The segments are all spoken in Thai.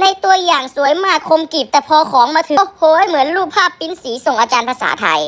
ในตัวอย่างสวยมากคมกริบแต่พอของมาถึง โอ้โห เหมือนรูปภาพปริ้นสีส่งอาจารย์ภาษาไทย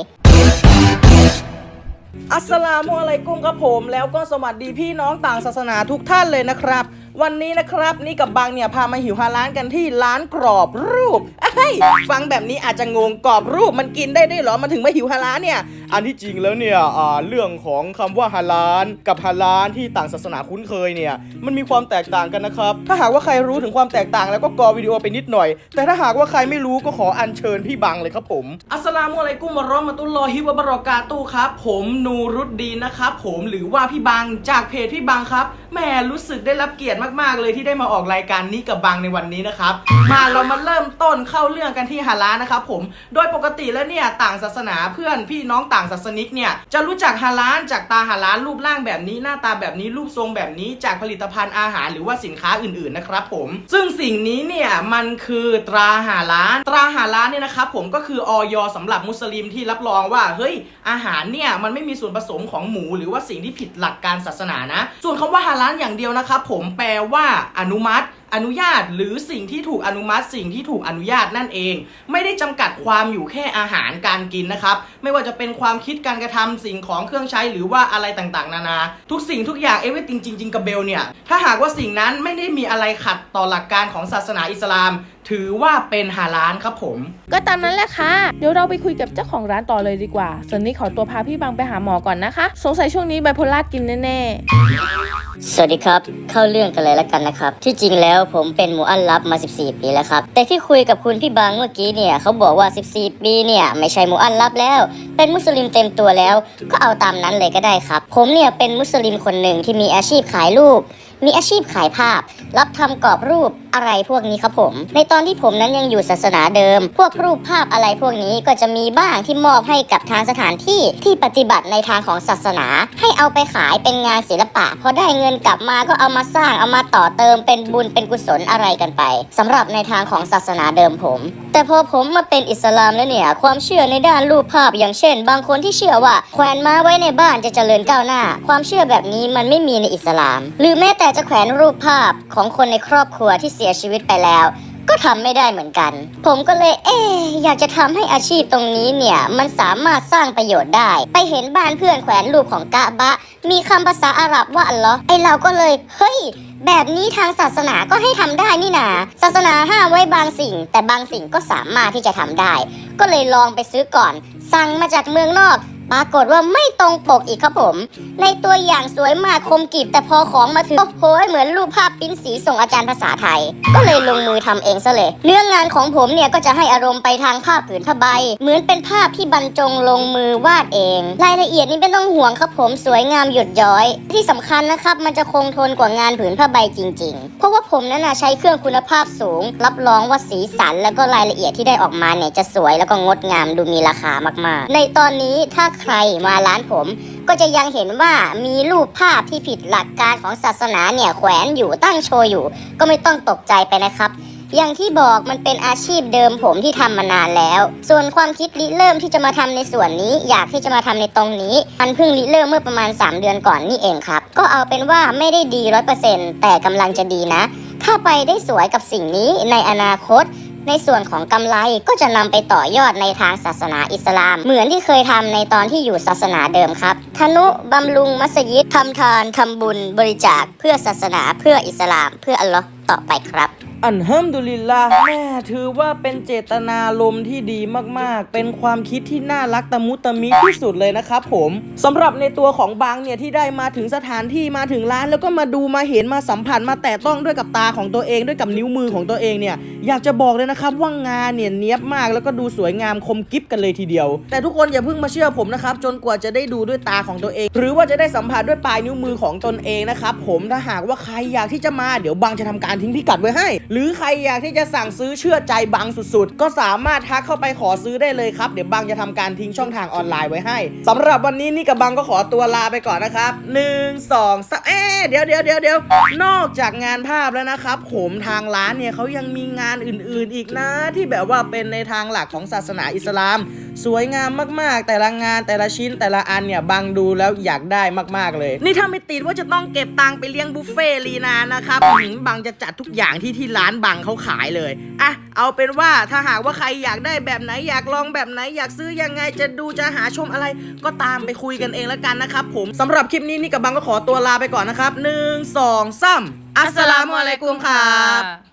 อัสสลามุอะลัยกุมครับผม แล้วก็สวัสดีพี่น้องต่างศาสนาทุกท่านเลยนะครับวันนี้นะครับนี่กับบางเนี่ยพามาหิวฮาร้านกันที่ร้านกรอบรูปเอ้ยฟังแบบนี้อาจจะงงกรอบรูปมันกินได้ด้วยเหรอมันถึงมาหิวฮาร้านเนี่ย อันที่จริงแล้วเนี่ยอ่าเรื่องของคำว่าฮาลานกับฮาลานที่ต่างศาสนาคุ้นเคยเนี่ยมันมีความแตกต่างกันนะครับ ถ้าหากว่าใครรู้ถึงความแตกต่างแล้วก็กอวิดีโอไปนิดหน่อย แต่ถ้าหากว่าใครไม่รู้ก็ขออัญเชิญพี่บังเลยครับผม อัสสลามุอะลัยกุมวะเราะมะตุลลอฮิวะบะเราะกาตุฮ์ครับ ผมนูรุดดีนนะครับ ผมหรือว่าพี่บังจากเพจพี่บังครับแหม่รู้สึกได้รับเกียรติมากๆเลยที่ได้มาออกรายการนี้กับบังในวันนี้นะครับ มาเรามาเริ่มต้นเข้าเรื่องกันที่ฮาลาลนะครับผม โดยปกติแล้วเนี่ยต่างศาสนาเพื่อนพี่น้องต่างศาสนิกเนี่ยจะรู้จักฮาลาลจากตาฮาลาลรูปร่างแบบนี้หน้าตาแบบนี้รูปทรงแบบนี้จากผลิตภัณฑ์อาหารหรือว่าสินค้าอื่นๆนะครับผม ซึ่งสิ่งนี้เนี่ยมันคือตราฮาลาลตราฮาลาลเนี่ยนะครับผมก็คือออยสำหรับมุสลิมที่รับรองว่าเฮ้ยอาหารเนี่ยมันไม่มีส่วนผสมของหมู หรือว่าสิ่งที่ผิดหลักการศาสนานะ ส่วนคำว่าฮาลาลอย่างเดียวนะครับผมแปลว่าอนุมัติ อนุญาต หรือสิ่งที่ถูกอนุมัติ สิ่งที่ถูกอนุญาตนั่นเอง ไม่ได้จำกัดความอยู่แค่อาหารการกินนะครับ ไม่ว่าจะเป็นความคิดการกระทำสิ่งของเครื่องใช้หรือว่าอะไรต่างๆ นานา ทุกสิ่งทุกอย่างเอเวอร์จริงจริงๆกับเบลเนี่ย ถ้าหากว่าสิ่งนั้นไม่ได้มีอะไรขัดต่อหลักการของศาสนาอิสลาม ถือว่าเป็นฮาลาลครับผม ก็ตามนั้นแหละค่ะ เดี๋ยวเราไปคุยกับเจ้าของร้านต่อเลยดีกว่าส่วนนี้ขอตัวพาพี่บังไปหาหมอก่อนนะคะ สงสัยช่วงนี้ไบโพล่ากินแน่ๆ สวัสดีครับ เข้าเรื่องกันเลยแล้วกันนะครับ ที่จริงแล้วผมเป็นหมูอัลลับมา 14 ปีแล้วครับ แต่ที่คุยกับคุณพี่บางเมื่อกี้เนี่ยเขาบอกว่า 14 ปีเนี่ยไม่ใช่หมูอัลลับแล้ว เป็นมุสลิมเต็มตัวแล้ว ก็เอาตามนั้นเลยก็ได้ครับ ผมเนี่ยเป็นมุสลิมคนหนึ่งที่มีอาชีพขายลูก มีอาชีพขายภาพ รับทำกรอบรูปอะไรพวกนี้ครับผม ในตอนที่ผมนั้นยังอยู่ศาสนาเดิม พวกรูปภาพอะไรพวกนี้ก็จะมีบ้างที่มอบให้กับทางสถานที่ที่ปฏิบัติในทางของศาสนา ให้เอาไปขายเป็นงานศิลปะพอได้เงินกลับมาก็เอามาสร้างเอามาต่อเติมเป็นบุญเป็นกุศลอะไรกันไปสำหรับในทางของศาสนาเดิมผม แต่พอผมมาเป็นอิสลามแล้วเนี่ย ความเชื่อในด้านรูปภาพอย่างเช่น บางคนที่เชื่อว่าแขวนม้าไว้ในบ้านจะเจริญก้าวหน้า ความเชื่อแบบนี้มันไม่มีในอิสลาม หรือแม้แต่จะแขวนรูปภาพของคนในครอบครัวที่เสียชีวิตไปแล้ว ก็ทำไม่ได้เหมือนกัน ผมก็เลย เอ๊อยากจะทำให้อาชีพตรงนี้เนี่ย มันสามารถสร้างประโยชน์ได้ ไปเห็นบ้านเพื่อนแขวนรูปของกะบะ มีคำภาษาอาหรับว่าอัลลอฮ์ไอเราก็เลย เฮ้ยแบบนี้ทางศาสนาก็ให้ทำได้นี่นา ศาสนาห้ามไว้บางสิ่ง แต่บางสิ่งก็สามารถที่จะทำได้ ก็เลยลองไปซื้อก่อน สั่งมาจากเมืองนอก ปรากฏว่าไม่ตรงปกอีกครับผม ในตัวอย่างสวยมากคมกริบแต่พอของมาถึงโอ้โหเหมือนรูปภาพปิ้นสีส่งอาจารย์ภาษาไทย ก็เลยลงมือทำเองซะเลย เนื้องานของผมเนี่ยก็จะให้อารมณ์ไปทางภาพผืนผ้าใบ เหมือนเป็นภาพที่บรรจงลงมือวาดเอง รายละเอียดนี่ไม่ต้องห่วงครับผมสวยงามหยดย้อย ที่สำคัญนะครับมันจะคงทนกว่างานผืนผ้าใบจริง ๆ เพราะว่าผมนั้นนะใช้เครื่องคุณภาพสูง รับรองว่าสีสันแล้วก็รายละเอียดที่ได้ออกมาเนี่ยจะสวยแล้วก็งดงามดูมีราคามากๆ ในตอนนี้ถ้าใครมาร้านผม ก็จะยังเห็นว่ามีรูปภาพที่ผิดหลักการของศาสนาเนี่ยแขวนอยู่ตั้งโชว์อยู่ ก็ไม่ต้องตกใจไปนะครับอย่างที่บอกมันเป็นอาชีพเดิมผมที่ทำมานานแล้ว ส่วนความคิดริเริ่มที่จะมาทำในส่วนนี้ อยากที่จะมาทำในตรงนี้มันเพิ่งริเริ่มเมื่อประมาณ 3 เดือนก่อนนี่เองครับ ก็เอาเป็นว่าไม่ได้ดีร้อยเปอร์เซ็นต์แต่กำลังจะดีนะ ถ้าไปได้สวยกับสิ่งนี้ในอนาคต ในส่วนของกำไรก็จะนำไปต่อยอดในทางศาสนาอิสลาม เหมือนที่เคยทำในตอนที่อยู่ศาสนาเดิมครับทนุบำรุงมัสยิดทำทานทำบุญบริจาคเพื่อศาสนาเพื่ออิสลาม เพื่ออัลลอฮ์ต่อไปครับ อันเฮัมดุลิลลาแม่ถือว่าเป็นเจตนารมที่ดีมากๆ เป็นความคิดที่น่ารักตะมุตะมิที่สุดเลยนะครับผมสำหรับในตัวของบางเนี่ยที่ได้มาถึงสถานที่มาถึงร้าน แล้วก็มาดูมาเห็นมาสัมผัสมาแตะต้องด้วยกับตาของตัวเองด้วยกับนิ้วมือของตัวเองเนี่ยอยากจะบอกเลยนะครับว่างานเนี่ยเนี้ยบมากแล้วก็ดูสวยงามคมกิฟกันเลยทีเดียว แต่ทุกคนอย่าเพิ่งมาเชื่อผมนะครับจนกว่าจะได้ดูด้วยตาของตัวเอง หรือว่าจะได้สัมผัสด้วยปลายนิ้วมือของตนเองนะครับผมถ้าหากว่าใครอยากที่จะมาเดี๋ยวบางจะทำการทิ้งพิกัดไว้ให้หรือใครอยากที่จะสั่งซื้อเชื่อใจบางสุดๆ ก็สามารถทักเข้าไปขอซื้อได้เลยครับ เดี๋ยวบางจะทำการทิ้งช่องทางออนไลน์ไว้ให้สำหรับวันนี้นี่กับบางก็ขอตัวลาไปก่อนนะครับหนึ่งสองสเอ๊เดี๋ยวเดี๋ยวเดี๋ยวเดี๋ยวนอกจากงานภาพแล้วนะครับ ผมทางร้านเนี่ยเขายังมีงานอื่นๆอีกนะ ที่แบบว่าเป็นในทางหลักของศาสนาอิสลามสวยงามมากๆ แต่ละงานแต่ละชิ้นแต่ละอันเนี่ยบางดูแล้วอยากได้มากๆเลย นี่ถ้าไม่ติดว่าจะต้องเก็บตังค์ไปเลี้ยงบุฟเฟ่ลีนานะครับหืมบางจะจัดทุกอย่างที่ที่ร้านบางเขาขายเลยอะเอาเป็นว่าถ้าหากว่าใครอยากได้แบบไหนอยากลองแบบไหนอยากซื้อยังไงจะดูจะหาชมอะไรก็ตามไปคุยกันเองแล้วกันนะครับผมสำหรับคลิปนี้นี่กับบางก็ขอตัวลาไปก่อนนะครับหนึ่งสองสามอัสสลามุอะลัยกุมครับ